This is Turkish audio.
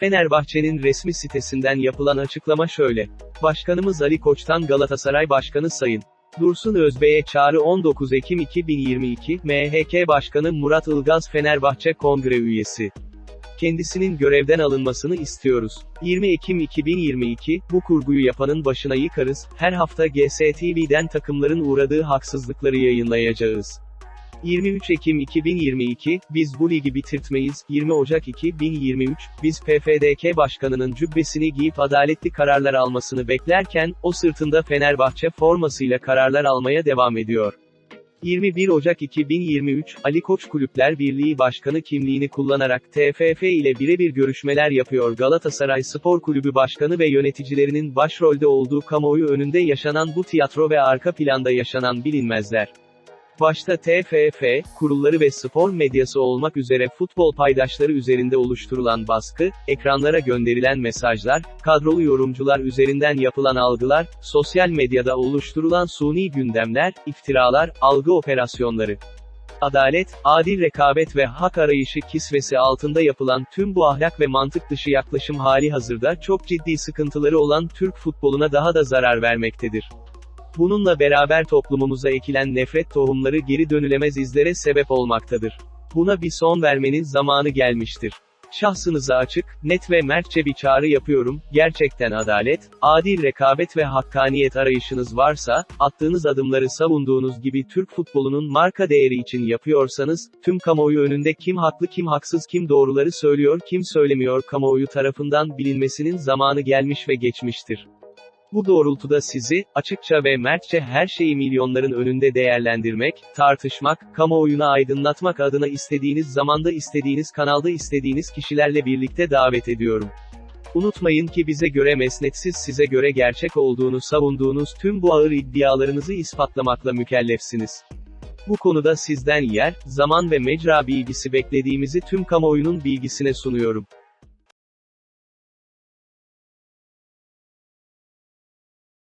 Fenerbahçe'nin resmi sitesinden yapılan açıklama şöyle. Başkanımız Ali Koç'tan Galatasaray Başkanı Sayın Dursun Özbey'e çağrı 19 Ekim 2022, MHK Başkanı Murat Ilgaz Fenerbahçe Kongre üyesi. Kendisinin görevden alınmasını istiyoruz. 20 Ekim 2022, bu kurguyu yapanın başına yıkarız, her hafta GSTV'den takımların uğradığı haksızlıkları yayınlayacağız. 23 Ekim 2022, biz bu ligi bitirtmeyiz. 20 Ocak 2023, biz PFDK Başkanı'nın cübbesini giyip adaletli kararlar almasını beklerken, o sırtında Fenerbahçe formasıyla kararlar almaya devam ediyor. 21 Ocak 2023, Ali Koç Kulüpler Birliği Başkanı kimliğini kullanarak TFF ile birebir görüşmeler yapıyor Galatasaray Spor Kulübü Başkanı ve yöneticilerinin başrolde olduğu kamuoyu önünde yaşanan bu tiyatro ve arka planda yaşanan bilinmezler. Başta TFF, kurulları ve spor medyası olmak üzere futbol paydaşları üzerinde oluşturulan baskı, ekranlara gönderilen mesajlar, kadrolu yorumcular üzerinden yapılan algılar, sosyal medyada oluşturulan suni gündemler, iftiralar, algı operasyonları. Adalet, adil rekabet ve hak arayışı kisvesi altında yapılan tüm bu ahlak ve mantık dışı yaklaşım hali hazırda çok ciddi sıkıntıları olan Türk futboluna daha da zarar vermektedir. Bununla beraber toplumumuza ekilen nefret tohumları geri dönülemez izlere sebep olmaktadır. Buna bir son vermenin zamanı gelmiştir. Şahsınıza açık, net ve mertçe bir çağrı yapıyorum, gerçekten adalet, adil rekabet ve hakkaniyet arayışınız varsa, attığınız adımları savunduğunuz gibi Türk futbolunun marka değeri için yapıyorsanız, tüm kamuoyu önünde kim haklı kim haksız kim doğruları söylüyor kim söylemiyor kamuoyu tarafından bilinmesinin zamanı gelmiş ve geçmiştir. Bu doğrultuda sizi, açıkça ve mertçe her şeyi milyonların önünde değerlendirmek, tartışmak, kamuoyuna aydınlatmak adına istediğiniz zamanda istediğiniz kanalda istediğiniz kişilerle birlikte davet ediyorum. Unutmayın ki bize göre mesnetsiz size göre gerçek olduğunu savunduğunuz tüm bu ağır iddialarınızı ispatlamakla mükellefsiniz. Bu konuda sizden yer, zaman ve mecra bilgisi beklediğimizi tüm kamuoyunun bilgisine sunuyorum.